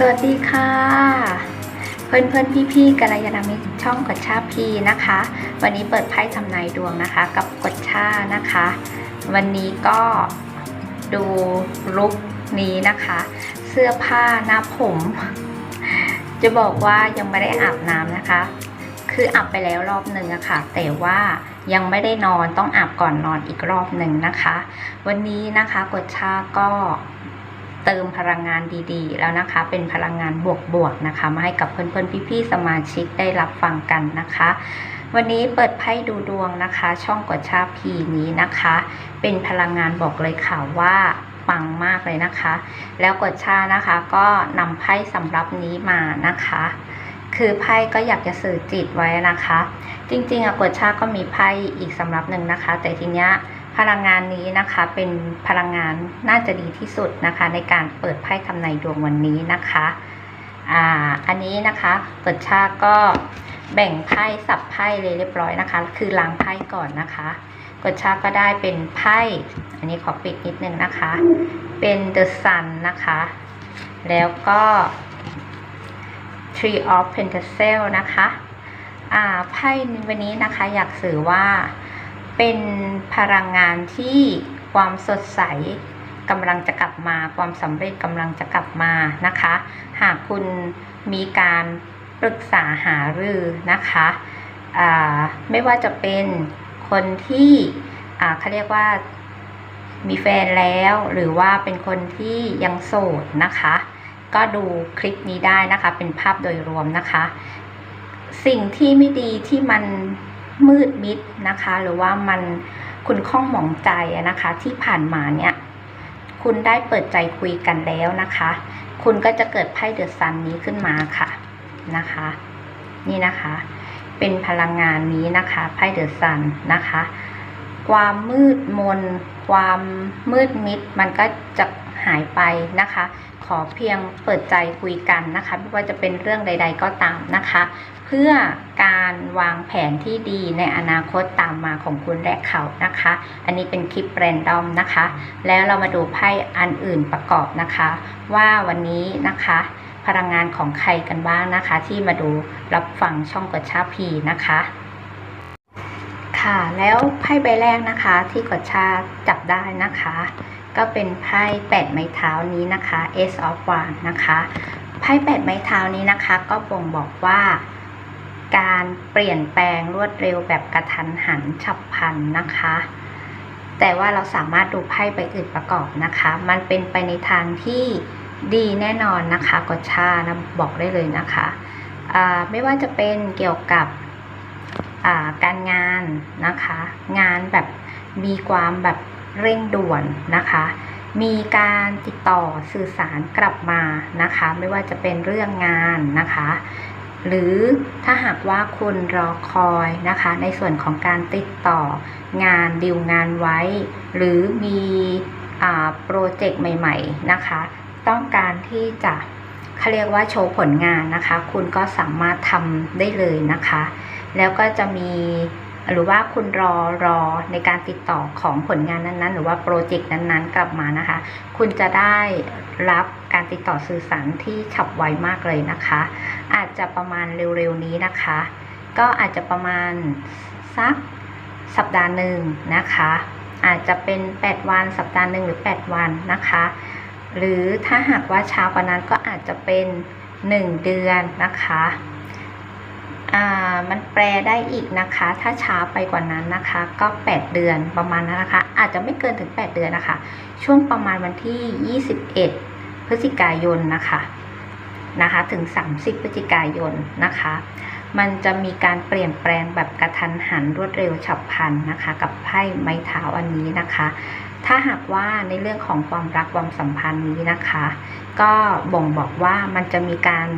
สวัสดีค่ะ เพื่อนเพื่อนพี่พี่ๆกัลยาณมิตรช่องกดชาพีนะคะ วันนี้เปิดไพ่ทำนายดวงนะคะ กับกดชานะคะ วันนี้ก็ดูลุคนี้นะคะ เสื้อผ้าหน้าผม จะบอกว่ายังไม่ได้อาบน้ำนะคะ คืออาบไปแล้วรอบหนึ่งอะค่ะ แต่ว่ายังไม่ได้นอนต้องอาบก่อนนอนอีกรอบหนึ่งนะคะ วันนี้นะคะกดชาก็ เติมพลังงานดีๆ แล้วนะคะ เป็นพลังงานบวกๆนะคะมาให้กับเพื่อนๆพี่ๆสมาชิกได้รับฟังกันนะคะ วันนี้เปิดไพ่ดูดวงนะคะ ช่องกดชาพีนี้นะคะ เป็นพลังงานบอกเลยค่ะว่าปังมากเลยนะคะ แล้วกดชานะคะก็นำไพ่สำรับนี้มานะคะ คือไพ่ก็อยากจะสื่อจิตไว้นะคะ จริงๆอะกดชาก็มีไพ่อีกสำรับหนึ่งนะคะ แต่ทีเนี้ย พลังงานนี้นะคะเป็นพลังงานน่าจะดีที่สุดนะคะ ในการเปิดไพ่ทำนายดวงวันนี้นะคะอ่าอันนี้นะคะกดชาก็แบ่งไพ่สับไพ่เลยเรียบร้อยนะคะ คือล้างไพ่ก่อนนะคะกดชาก็ได้เป็นไพ่อันนี้ขอปิดนิดนึงนะคะ เป็น The Sun นะคะ แล้วก็ Tree of Pentacle นะคะ อ่าไพ่วันนี้นะคะอยากสื่อว่า เป็นพลังงานที่ความสดใสกำลังจะกลับมาความสำเร็จกำลังจะกลับมานะคะ หากคุณมีการปรึกษาหารือนะคะไม่ว่าจะเป็นคนที่เขาเรียกว่ามีแฟนแล้วหรือว่าเป็นคนที่ยังโสดนะคะ ก็ดูคลิปนี้ได้นะคะ เป็นภาพโดยรวมนะคะ สิ่งที่ไม่ดีที่มัน มืดมิดนะคะ หรือว่ามันคุณข้องหมองใจนะคะ ที่ผ่านมาเนี่ย คุณได้เปิดใจคุยกันแล้วนะคะ คุณก็จะเกิดไพ่เดอะซันนี้ขึ้นมาค่ะนะคะ นี่นะคะ เป็นพลังงานนี้นะคะไพ่เดอะซันนะคะ ความมืดมน ความมืดมิดมันก็จะ หายไปนะคะ ขอเพียงเปิดใจคุยกันนะคะ ไม่ว่าจะเป็นเรื่องใด ๆ ก็ตามนะคะ เพื่อการวางแผนที่ดีในอนาคตตามมาของคุณและเขานะคะ อันนี้เป็นคลิปแรนดอมนะคะ แล้วเรามาดูไพ่อันอื่นประกอบนะคะ ว่าวันนี้นะคะพลังงานของใครกันบ้างนะคะ ที่มาดูรับฟังช่องกดชาพีนะคะ ค่ะแล้วไพ่ใบแรกนะคะที่กดชาจับได้นะคะ ก็เป็นไพ่แปดไม้เท้านี้นะคะ Ace of Wands นะคะไพ่แปดไม้เท้านี้นะคะ ก็บ่งบอกว่าการเปลี่ยนแปลงรวดเร็วแบบกระทันหันฉับพลันนะคะ แต่ว่าเราสามารถดูไพ่ใบอื่นประกอบนะคะ มันเป็นไปในทางที่ดีแน่นอนนะคะกดชานะบอกได้เลยนะคะไม่ว่าจะเป็นเกี่ยวกับการงานนะคะ งานแบบมีความแบบ เร่งด่วนนะคะ มีการติดต่อสื่อสารกลับมานะคะ ไม่ว่าจะเป็นเรื่องงานนะคะ หรือถ้าหากว่าคุณรอคอยนะคะ ในส่วนของการติดต่องานดิวงานไว้ หรือมีอโปรเจกต์ใหม่ๆนะคะ ต้องการที่จะเขาเรียกว่าโชว์ผลงานนะคะ คุณก็สามารถทำได้เลยนะคะ แล้วก็จะมี หรือว่าคุณรอรอในการติดต่อของผลงานนั้นๆ หรือว่าโปรเจกต์นั้นๆ กลับมานะคะ คุณจะได้รับการติดต่อสื่อสารที่ฉับไวมากเลยนะคะ อาจจะประมาณเร็วๆนี้นะคะ ก็อาจจะประมาณสักสัปดาห์หนึ่งนะคะ อาจจะเป็น 8 วันสัปดาห์หนึ่งหรือ 8 วันนะคะ หรือถ้าหากว่าช้ากว่านั้นก็อาจจะเป็น 1 เดือนนะคะ มันแปลได้อีกนะคะ ถ้าช้าไปกว่านั้นนะคะ ก็ 8 เดือนประมาณนั้นนะคะ อาจจะไม่เกินถึง 8 เดือนนะคะ ช่วงประมาณวันที่ 21 พฤศจิกายนนะคะนะคะ ถึง 30 พฤศจิกายนนะคะ มันจะมีการเปลี่ยนแปลงแบบกระทันหันรวดเร็วฉับพลันนะคะ กับไพ่ไม้เท้าอันนี้นะคะ ถ้าหากว่าในเรื่องของความรักความสัมพันธ์นี้นะคะ ก็บ่งบอกว่ามันจะมีการ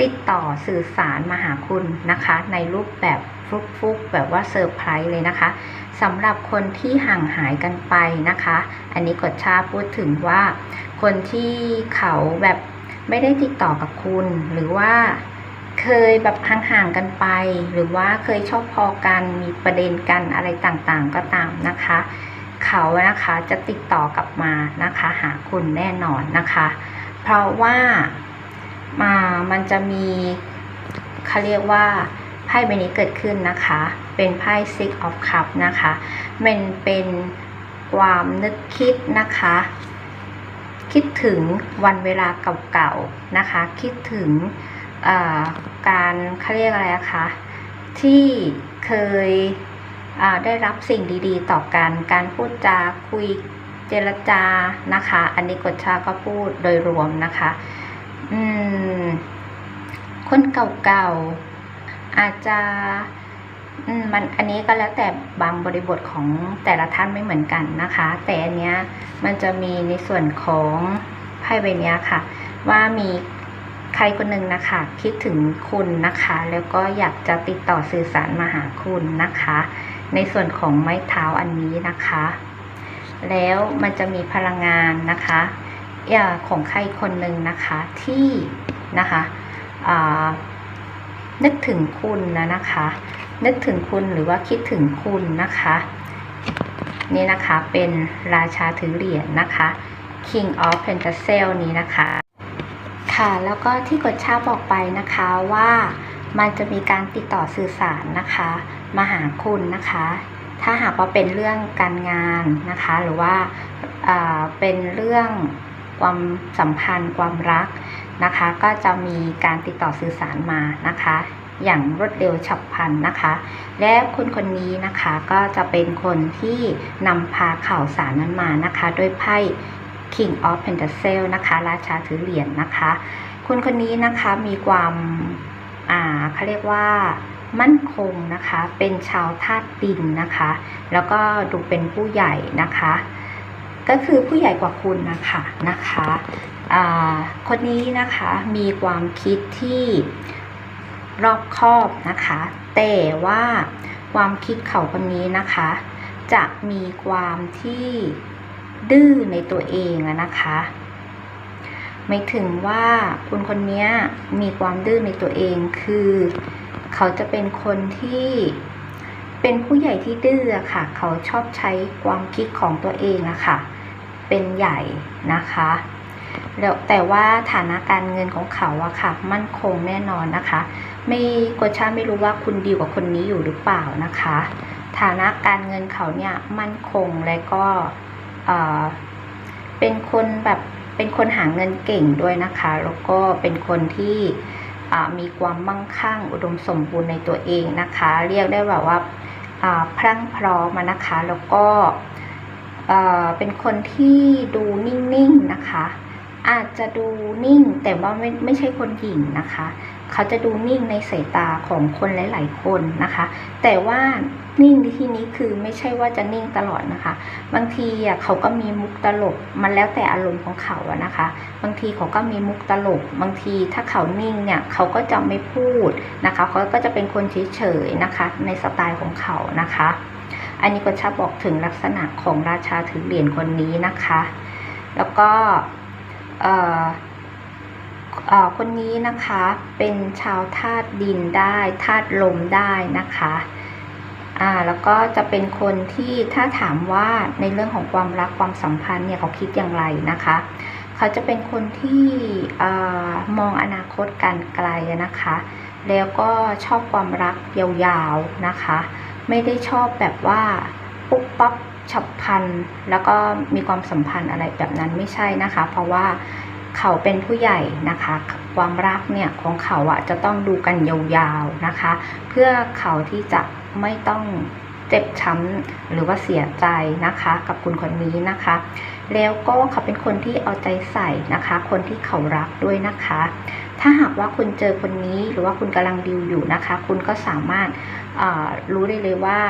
ติดต่อสื่อสารมาหาคุณนะคะ ในรูปแบบฟุกๆแบบว่าเซอร์ไพรส์เลยนะคะสำหรับคนที่ห่างหายกันไปนะคะ อันนี้กดชาพูดถึงว่า คนที่เขาแบบไม่ได้ติดต่อกับคุณ หรือว่าเคยแบบห่างๆกันไป หรือว่าเคยชอบพอกันมีประเด็นกันอะไรต่างๆก็ตามนะคะ เขานะคะจะติดต่อกลับมานะคะ หาคุณแน่นอนนะคะ เพราะว่า มามันจะมีเขาเรียกว่าไพ่ใบนี้เกิดขึ้นนะคะ เป็นไพ่ Six of Cups นะคะ มันเป็นความนึกคิดนะคะ คิดถึงวันเวลาเก่าๆนะคะ คิดถึงการเขาเรียกอะไรคะที่เคยได้รับสิ่งดีๆ ต่อกัน การพูดจาคุยเจรจานะคะ อันนี้กฎชาก็พูดโดยรวมนะคะ อืม คนเก่าๆ อาจจะมันอันนี้ก็แล้วแต่บางบริบทของแต่ละท่านไม่เหมือนกันนะคะ แต่อันเนี้ยมันจะมีในส่วนของไพ่ใบเนี้ยค่ะ ว่ามีใครคนหนึ่งนะคะ คิดถึงคุณนะคะ แล้วก็อยากจะติดต่อสื่อสารมาหาคุณนะคะ ในส่วนของไม้เท้าอันนี้นะคะ แล้วมันจะมีพลังงานนะคะ ของใครคนหนึ่งนะคะที่นะคะนึกถึงคุณนะนะคะ นึกถึงคุณหรือว่าคิดถึงคุณนะคะ นี่นะคะเป็นราชาถือเหรียญนะคะ King of Pentacle นี้นะคะ ค่ะแล้วก็ที่กดชาบอกไปนะคะว่ามันจะมีการติดต่อสื่อสารนะคะ มาหาคุณนะคะ ถ้าหากว่าเป็นเรื่องการงานนะคะ หรือว่าอ่าเป็นเรื่อง ความสัมพันธ์ ความรักนะคะ ก็จะมีการติดต่อสื่อสารมานะคะ อย่างรวดเร็วฉับพลันนะคะ และคนคนนี้นะคะก็จะเป็นคนที่นำพาข่าวสารนั้นมานะคะด้วยไพ่ King of Pentacle นะคะราชาถือเหรียญนะคะ คนคนนี้นะคะมีความอ่าเขาเรียกว่ามั่นคงนะคะ เป็นชาวธาตุดินนะคะ แล้วก็ดูเป็นผู้ใหญ่นะคะ ก็คือผู้ใหญ่กว่าคุณนะคะนะคะคนนี้นะคะมีความคิดที่รอบคอบนะคะ แต่ว่าความคิดเขาคนนี้นะคะ จะมีความที่ดื้อในตัวเองนะคะไม่ถึงว่าคุณคนนี้มีความดื้อในตัวเองคือ เขาจะเป็นคนที่เป็นผู้ใหญ่ที่ดื้อค่ะ เขาชอบใช้ความคิดของตัวเองอะค่ะ เป็นใหญ่นะคะแล้วแต่ว่าฐานะการเงินของเขาอะค่ะ มั่นคงแน่นอนนะคะ ไม่กวชาไม่รู้ว่าคุณดีกว่าคนนี้อยู่หรือเปล่านะคะ ฐานะการเงินเขาเนี่ยมั่นคงและก็เออเป็นคนแบบเป็นคนหาเงินเก่งด้วยนะคะ แล้วก็เป็นคนที่มีความมั่งคั่งอุดมสมบูรณ์ในตัวเองนะคะ เรียกได้แบบว่าอ่าพรั่งพร้อมนะคะ แล้วก็ เป็นคนที่ดูนิ่งๆนะคะ อาจจะดูนิ่งแต่ว่าไม่ไม่ใช่คนหญิงนะคะ เขาจะดูนิ่งในสายตาของคนหลาย ๆ คนนะคะ แต่ว่านิ่งในที่นี้คือไม่ใช่ว่าจะนิ่งตลอดนะคะ บางทีอะเขาก็มีมุกตลก มันแล้วแต่อารมณ์ของเขาอะนะคะ บางทีเขาก็มีมุกตลก บางทีถ้าเขานิ่งเนี่ยเขาก็จะไม่พูดนะคะ เขาก็จะเป็นคนเฉยๆนะคะ ในสไตล์ของเขานะคะ อันนี้ก็ชอบบอกถึงลักษณะของราชาถือเหรียญคนนี้นะคะ แล้วก็คนนี้นะคะเป็นชาวธาตุดินได้ธาตุลมได้นะคะอ่าแล้วก็จะเป็นคนที่ถ้าถามว่าในเรื่องของความรักความสัมพันธ์เนี่ยเขาคิดอย่างไรนะคะ เขาจะเป็นคนที่เอ่อมองอนาคตการไกลนะคะ แล้วก็ชอบความรักยาวๆนะคะ ไม่ได้ชอบแบบว่าปุ๊บปั๊บฉับพลันแล้วก็มีความสัมพันธ์อะไรแบบนั้นไม่ใช่นะคะ เพราะว่าเขาเป็นผู้ใหญ่นะคะ ความรักเนี่ยของเขาอะจะต้องดูกันยาวๆนะคะ เพื่อเขาที่จะไม่ต้องเจ็บช้ำหรือว่าเสียใจนะคะ กับคุณคนนี้นะคะ แล้วก็เขาเป็นคนที่เอาใจใส่นะคะ คนที่เขารักด้วยนะคะ ถ้าหากว่าคุณเจอคนนี้หรือว่าคุณกำลังดิวอยู่นะคะ คุณก็สามารถ รู้ได้เลยว่า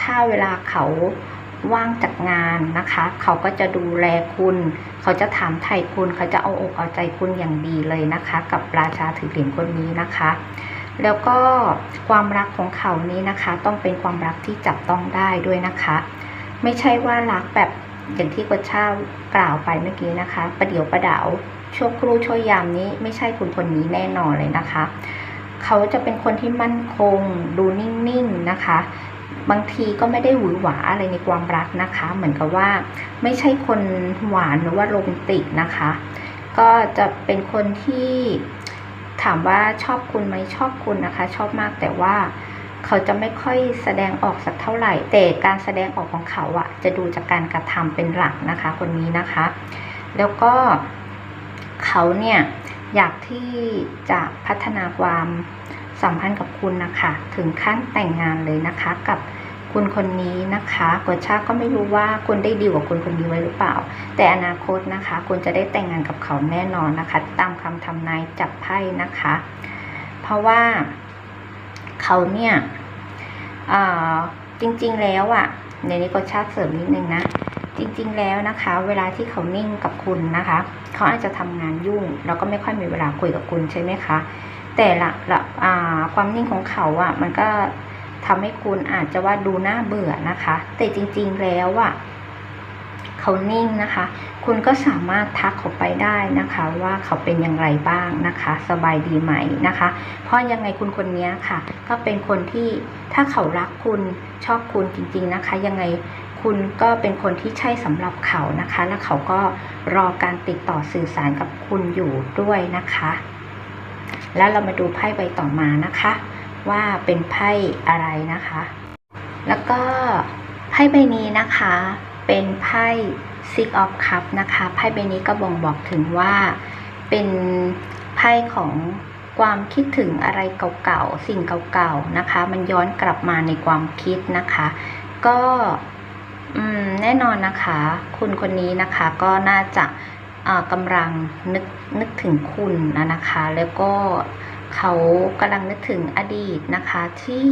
ถ้าเวลาเขาว่างจากงานนะคะ เขาก็จะดูแลคุณ เขาจะถามไถ่คุณ เขาจะเอาอกเอาใจคุณอย่างดีเลยนะคะ กับราชาถือเหรียญคนนี้นะคะ แล้วก็ความรักของเขานี้นะคะ ต้องเป็นความรักที่จับต้องได้ด้วยนะคะ ไม่ใช่ว่ารักแบบอย่างที่กวชากล่าวไปเมื่อกี้นะคะ ประเดี๋ยวประดาวชั่วครู่ชั่วยามนี้ไม่ใช่คุณคนนี้แน่นอนเลยนะคะ เขาจะเป็นคนที่มั่นคง ดูนิ่งๆนะคะ บางทีก็ไม่ได้หวือหวาอะไรในความรักนะคะ เหมือนกับว่าไม่ใช่คนหวานหรือว่าโรแมนติกนะคะ ก็จะเป็นคนที่ถามว่าชอบคุณไหมชอบคุณนะคะ ชอบมากแต่ว่าเขาจะไม่ค่อยแสดงออกสักเท่าไหร่ แต่การแสดงออกของเขาอะจะดูจากการกระทำเป็นหลักนะคะ คนนี้นะคะ แล้วก็เขาเนี่ย อยากที่จะพัฒนาความสัมพันธ์กับคุณนะคะ ถึงขั้นแต่งงานเลยนะคะกับคุณคนนี้นะคะกวชาก็ไม่รู้ว่าคุณได้ดีลกับคุณคนนี้ไว้หรือเปล่า แต่อนาคตนะคะ คุณจะได้แต่งงานกับเขาแน่นอนนะคะ ตามคำทำนายจับไพ่นะคะ เพราะว่าเขาเนี่ยจริงๆแล้วอะ่ะในนี้ก็ชาติเสริมนิดนึงนะ จริงๆแล้วนะคะ เวลาที่เขานิ่งกับคุณนะคะ เขาอาจจะทำงานยุ่ง แล้วก็ไม่ค่อยมีเวลาคุยกับคุณใช่ไหมคะ แต่ละละความนิ่งของเขาอะ่ะมันก็ทำให้คุณอาจจะว่าดูน่าเบื่อนะคะ แต่จริงๆแล้วอะ่ะเขานิ่งนะคะ คุณก็สามารถทักเขาไปได้นะคะ ว่าเขาเป็นอย่างไรบ้างนะคะ สบายดีไหมนะคะ เพราะยังไงคุณคนนี้ค่ะ ก็เป็นคนที่ถ้าเขารักคุณชอบคุณจริง ๆนะคะ ยังไง คุณก็เป็นคนที่ใช่สำหรับเขานะคะ และเขาก็รอการติดต่อสื่อสารกับคุณอยู่ด้วยนะคะ แล้วเรามาดูไพ่ใบต่อมานะคะ ว่าเป็นไพ่อะไรนะคะ แล้วก็ไพ่ใบนี้นะคะ เป็นไพ่ Six of Cup นะคะไพ่ใบนี้ก็บ่งบอกถึงว่าเป็นไพ่ของความคิดถึงอะไรเก่าๆ สิ่งเก่าๆ นะคะ มันย้อนกลับมาในความคิดนะคะ ก็ อืมแน่นอนนะคะ คุณคนนี้นะคะก็น่าจะกำลังนึกนึกถึงคุณนะนะคะ แล้วก็เขากำลังนึกถึงอดีตนะคะที่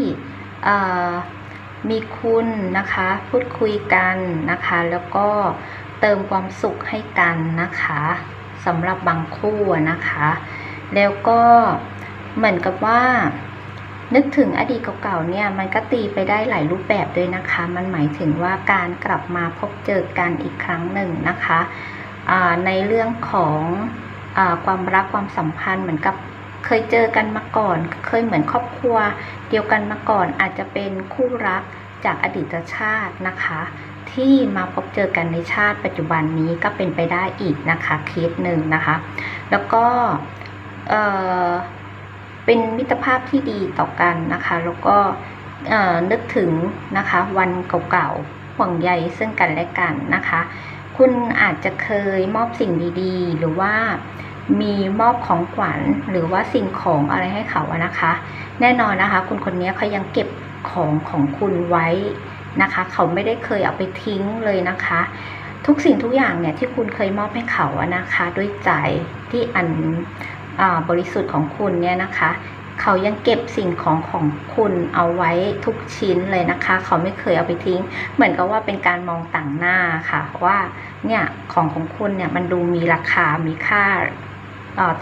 มีคุณนะคะ พูดคุยกันนะคะ แล้วก็เติมความสุขให้กันนะคะสำหรับบางคู่นะคะ แล้วก็เหมือนกับว่า นึกถึงอดีตเก่าๆเนี่ยมันก็ตีไปได้หลายรูปแบบด้วยนะคะ มันหมายถึงว่าการกลับมาพบเจอกันอีกครั้งหนึ่งนะคะในเรื่องของอความรักความสัมพันธ์เหมือนกับเคยเจอกันมาก่อน เคยเหมือนครอบครัว เดียวกันมาก่อนอาจจะเป็นคู่รักจากอดีตชาตินะคะ ที่มาพบเจอกันในชาติปัจจุบันนี้ก็เป็นไปได้อีกนะคะเคสหนึ่งนะคะ แล้วก็ เป็นมิตรภาพที่ดีต่อกันนะคะ แล้วก็เอ่อนึกถึงนะคะวันเก่าๆห่วงใยซึ่งกันและกันนะคะ คุณอาจจะเคยมอบสิ่งดีๆ หรือว่ามีมอบของขวัญหรือว่าสิ่งของอะไรให้เขาอะนะคะ แน่นอนนะคะ คุณคนนี้เขายังเก็บของของคุณไว้นะคะ เขาไม่ได้เคยเอาไปทิ้งเลยนะคะ ทุกสิ่งทุกอย่างเนี่ยที่คุณเคยมอบให้เขาอะนะคะ ด้วยใจที่อัน บริสุทธิ์ของคุณเนี่ยนะคะ เขายังเก็บสิ่งของของคุณเอาไว้ทุกชิ้นเลยนะคะ เขาไม่เคยเอาไปทิ้ง เหมือนกับว่าเป็นการมองต่างหน้าค่ะ ว่าเนี่ยของของคุณเนี่ยมันดูมีราคา มีค่า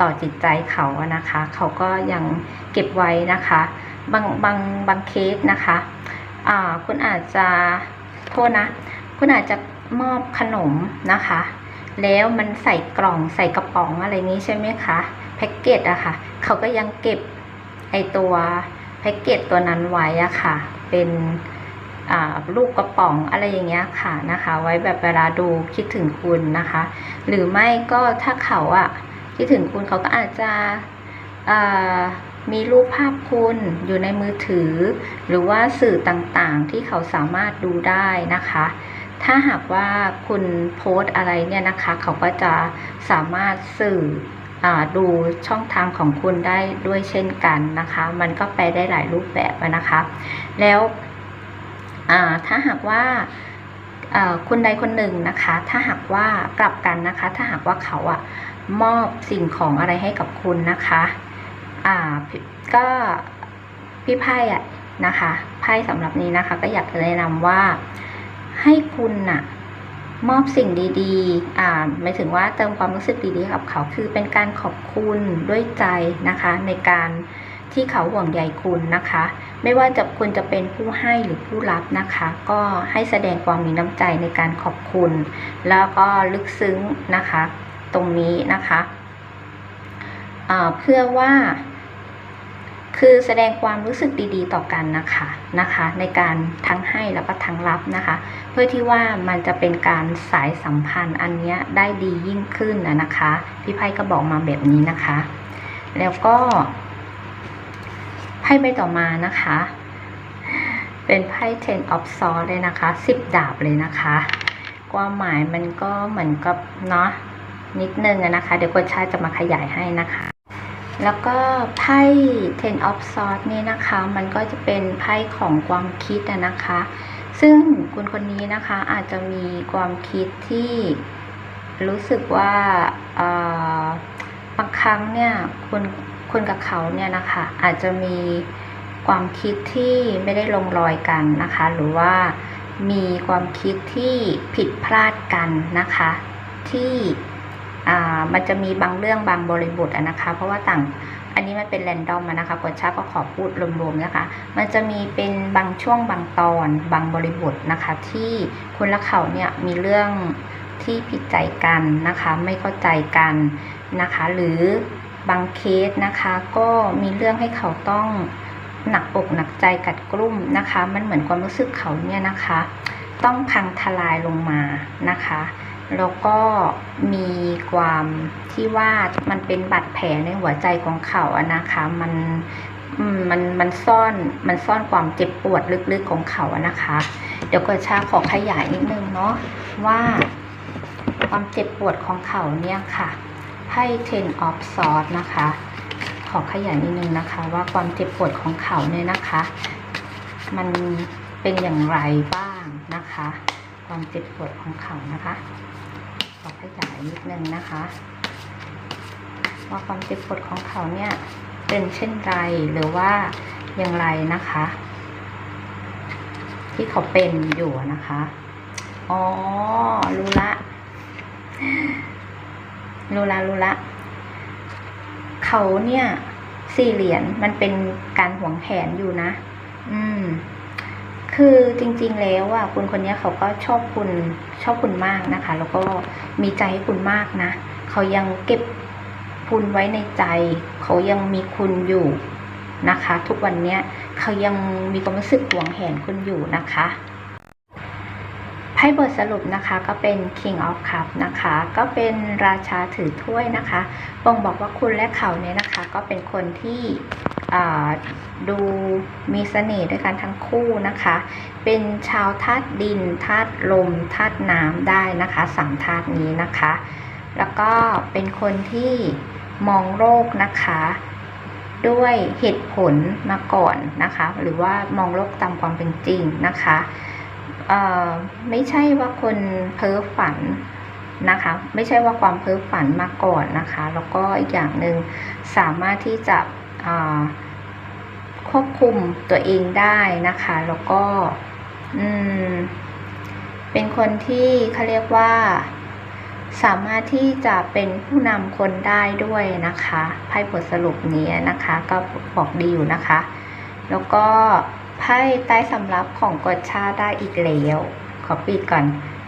ต่อจิตใจเขาอะนะคะ เขาก็ยังเก็บไว้นะคะ บางบางบางเคสนะคะอ่าคุณอาจจะโทษนะ คุณอาจจะมอบขนมนะคะ แล้วมันใส่กล่องใส่กระป๋องอะไรนี้ใช่ไหมคะ พ็กเกจอะค่ะเขาก็ยังเก็บไอตัวแพ็กเกจตัวนั้นไว้อะค่ะ เป็นอ่าลูกกระป๋องอะไรอย่างเงี้ยค่ะนะคะ ไว้แบบเวลาดูคิดถึงคุณนะคะ หรือไม่ก็ถ้าเขาอะคิดถึงคุณเขาก็อาจจะอ่ามีรูปภาพคุณอยู่ในมือถือ หรือว่าสื่อต่างๆที่เขาสามารถดูได้นะคะ ถ้าหากว่าคุณโพสต์อะไรเนี่ยนะคะ เขาก็จะสามารถสื่อ ดูช่องทางของคุณได้ด้วยเช่นกันนะคะ มันก็ไปได้หลายรูปแบบนะคะ แล้วถ้าหากว่าคนใดคนหนึ่งนะคะ ถ้าหากว่ากลับกันนะคะ ถ้าหากว่าเขาอะมอบสิ่งของอะไรให้กับคุณนะคะอ่าก็พี่ไพ่อะนะคะไพ่สำหรับนี้นะคะ ก็อยากจะแนะนำว่าให้คุณน่ะ มอบสิ่งดีๆ อ่าหมายถึงว่าเติมความรู้สึกดีๆกับเขาคือเป็นการขอบคุณด้วยใจนะคะ ในการที่เขาห่วงใยคุณนะคะ ไม่ว่าจะคุณจะเป็นผู้ให้หรือผู้รับนะคะ ก็ให้แสดงความมีน้ำใจในการขอบคุณ แล้วก็ลึกซึ้งนะคะ ตรงนี้นะคะ เพื่อว่า คือแสดงความรู้สึกดีๆ ต่อกันนะคะนะคะ ในการทั้งให้แล้วก็ทั้งรับนะคะ เพื่อที่ว่ามันจะเป็นการสายสัมพันธ์อันนี้ได้ดียิ่งขึ้นนะนะคะ พี่ไพ่ก็บอกมาแบบนี้นะคะ แล้วก็ไพ่ใบต่อมานะคะ เป็นไพ่ ten of swords เลยนะคะสิบดาบเลยนะคะความหมายมันก็เหมือนกับเนาะนิดนึงนะคะ เดี๋ยวกดชาจะมาขยายให้นะคะ แล้วก็ไพ่ ten of swords นี่นะคะ มันก็จะเป็นไพ่ของความคิดนะคะ ซึ่งคุณคนนี้นะคะอาจจะมีความคิดที่รู้สึกว่าบางครั้งเนี่ยคุณคุณกับเขาเนี่ยนะคะอาจจะมีความคิดที่ไม่ได้ลงรอยกันนะคะ หรือว่ามีความคิดที่ผิดพลาดกันนะคะ ที่ มันจะมีบางเรื่องบางบริบทนะคะ เพราะว่าต่างอันนี้มันเป็นแรนดอมนะคะกดชาก็ขอพูดรวมๆนะคะ มันจะมีเป็นบางช่วงบางตอนบางบริบทนะคะ ที่คุณและเขาเนี่ยมีเรื่องที่ผิดใจกันนะคะ ไม่เข้าใจกันนะคะ หรือบางเคสนะคะก็มีเรื่องให้เขาต้องหนักอกหนักใจกัดกลุ่มนะคะ มันเหมือนความรู้สึกเขาเนี่ยนะคะ ต้องพังทลายลงมานะคะ แล้วก็มีความที่ว่ามันเป็นบาดแผลในหัวใจของเขาอะนะคะ มันมมันมันซ่อนมันซ่อนความเจ็บปวดลึกๆของเขาอะนะคะ เดี๋ยวก็ชาขอขยายนิดนึงเนาะว่าความเจ็บปวดของเขาเนี่ยค่ะไพ่ ten of swords นะคะ ขอขยายนิดนึงนะคะ ว่าความเจ็บปวดของเขาเนี่ยนะคะ มันเป็นอย่างไรบ้างนะคะ ความเจ็บปวดของเขานะคะ ขอขยายนิดนึงนะคะว่าความเจ็บปวดของเขาเนี่ยเป็นเช่นไรหรือว่าอย่างไรนะคะ ที่เขาเป็นอยู่นะคะ อ๋อ รู้ละ รู้ละรู้ละ เขาเนี่ยสี่เหรียญมันเป็นการหวงแหนอยู่นะ อืม คือจริงๆแล้วอะคุณคนนี้เขาก็ชอบคุณชอบคุณมากนะคะ แล้วก็มีใจให้คุณมากนะ เขายังเก็บคุณไว้ในใจ เขายังมีคุณอยู่นะคะ ทุกวันเนี้ยเขายังมีความรู้สึกหวงแหนคุณอยู่นะคะไพ่บทสรุปนะคะก็เป็น King of Cup นะคะ ก็เป็นราชาถือถ้วยนะคะบ่งบอกว่าคุณและเขาเนี่ยนะคะ ก็เป็นคนที่ ดูมีเสน่ห์ด้วยกันทั้งคู่นะคะ เป็นชาวธาตุดินธาตุลมธาตุน้ำได้นะคะสามธาตุนี้นะคะ แล้วก็เป็นคนที่มองโลกนะคะ ด้วยเหตุผลมาก่อนนะคะ หรือว่ามองโลกตามความเป็นจริงนะคะไม่ใช่ว่าคนเพ้อฝันนะคะ ไม่ใช่ว่าความเพ้อฝันมาก่อนนะคะ แล้วก็อีกอย่างหนึ่งสามารถที่จะ ควบคุมตัวเองได้นะคะ แล้วก็เป็นคนที่เขาเรียกว่า สามารถที่จะเป็นผู้นำคนได้ด้วยนะคะไพ่บทสรุปนี้นะคะ ก็บอกดีอยู่นะคะ แล้วก็ไพ่ใต้สำรับของกฎชาติได้อีกแล้ว ขอปิดก่อน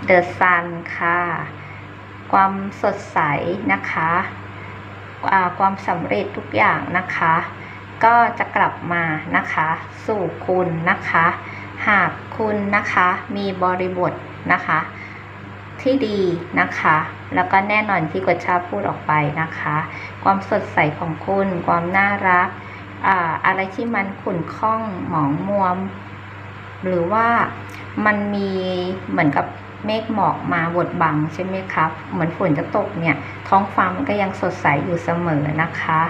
The Sun ค่ะ ความสดใสนะคะ ความสำเร็จทุกอย่างนะคะ ก็จะกลับมานะคะ สู่คุณนะคะ หากคุณนะคะมีบริบทนะคะ ที่ดีนะคะ แล้วก็แน่นอนที่กฎชาพูดออกไปนะคะ ความสดใสของคุณ ความน่ารักอ่าอะไรที่มันขุ่นข้องหมองมัวหรือว่ามันมีเหมือนกับ เมฆหมอกมาบดบังใช่ไหมครับ เหมือนฝนจะตกเนี่ย ท้องฟ้ามันก็ยังสดใสอยู่เสมอนะคะ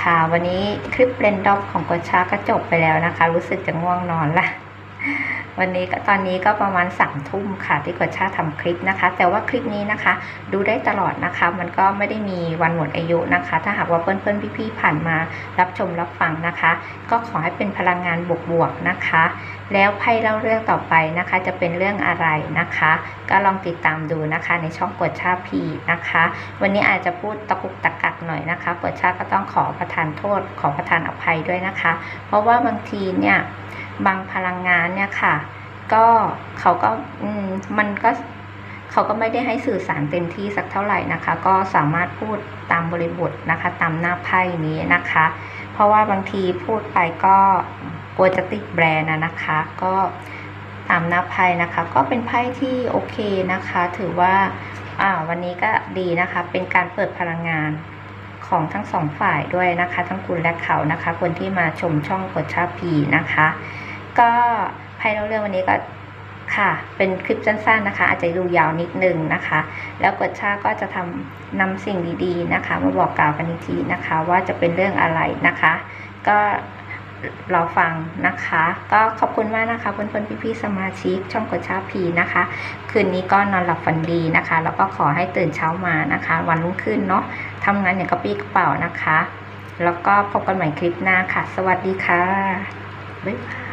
ค่ะ วันนี้คลิปเรนดอมของกฎชาก็จบไปแล้วนะคะ รู้สึกจะง่วงนอนละ วันนี้ก็ตอนนี้ก็ประมาณสามทุ่มค่ะที่กดชาทำคลิปนะคะ แต่ว่าคลิปนี้นะคะ ดูได้ตลอดนะคะ มันก็ไม่ได้มีวันหมดอายุนะคะ ถ้าหากว่าเพื่อนๆพี่ๆผ่านมารับชมรับฟังนะคะ ก็ขอให้เป็นพลังงานบวกๆนะคะ แล้วไพ่เล่าเรื่องต่อไปนะคะ จะเป็นเรื่องอะไรนะคะ ก็ลองติดตามดูนะคะ ในช่องกดชาพีนะคะ วันนี้อาจจะพูดตะกุกตะกักหน่อยนะคะกดชาก็ต้องขอประทานโทษขอประทานอภัยด้วยนะคะ เพราะว่าบางทีเนี่ย บางพลังงานเนี่ยค่ะ ก็เขาก็มมันก็เขาก็ไม่ได้ให้สื่อสารเต็มที่สักเท่าไหร่นะคะ ก็สามารถพูดตามบริบทนะคะ ตามหน้าไพ่นี้นะคะ เพราะว่าบางทีพูดไปก็กลัวจะติดแบรนด์นะนะคะ ก็ตามหน้าไพ่นะคะ ก็เป็นไพ่ที่โอเคนะคะ ถือว่าอ่าวันนี้ก็ดีนะคะ เป็นการเปิดพลังงานของทั้งสองฝ่ายด้วยนะคะ ทั้งคุณและเขานะคะ คนที่มาชมช่องกดชาพีนะคะ ก็ไพ่เล่าเรื่องวันนี้ก็ค่ะ เป็นคลิปสั้นๆนะคะ อาจจะดูยาวนิดนึงนะคะ แล้วกดชาก็จะทำนำสิ่งดีๆนะคะ มาบอกกล่าวกันอีกทีนะคะ ว่าจะเป็นเรื่องอะไรนะคะ ก็รอฟังนะคะ ก็ขอบคุณมากนะคะเพื่อนๆพี่ๆสมาชิก ช่องกดชาพีนะคะ คืนนี้ก็นอนหลับฝันดีนะคะ แล้วก็ขอให้ตื่นเช้ามานะคะ วันรุ่งขึ้นเนาะทำงานอย่างกระปี้กระเป๋านะคะ แล้วก็พบกันใหม่คลิปหน้าค่ะ สวัสดีค่ะบ๊ายบาย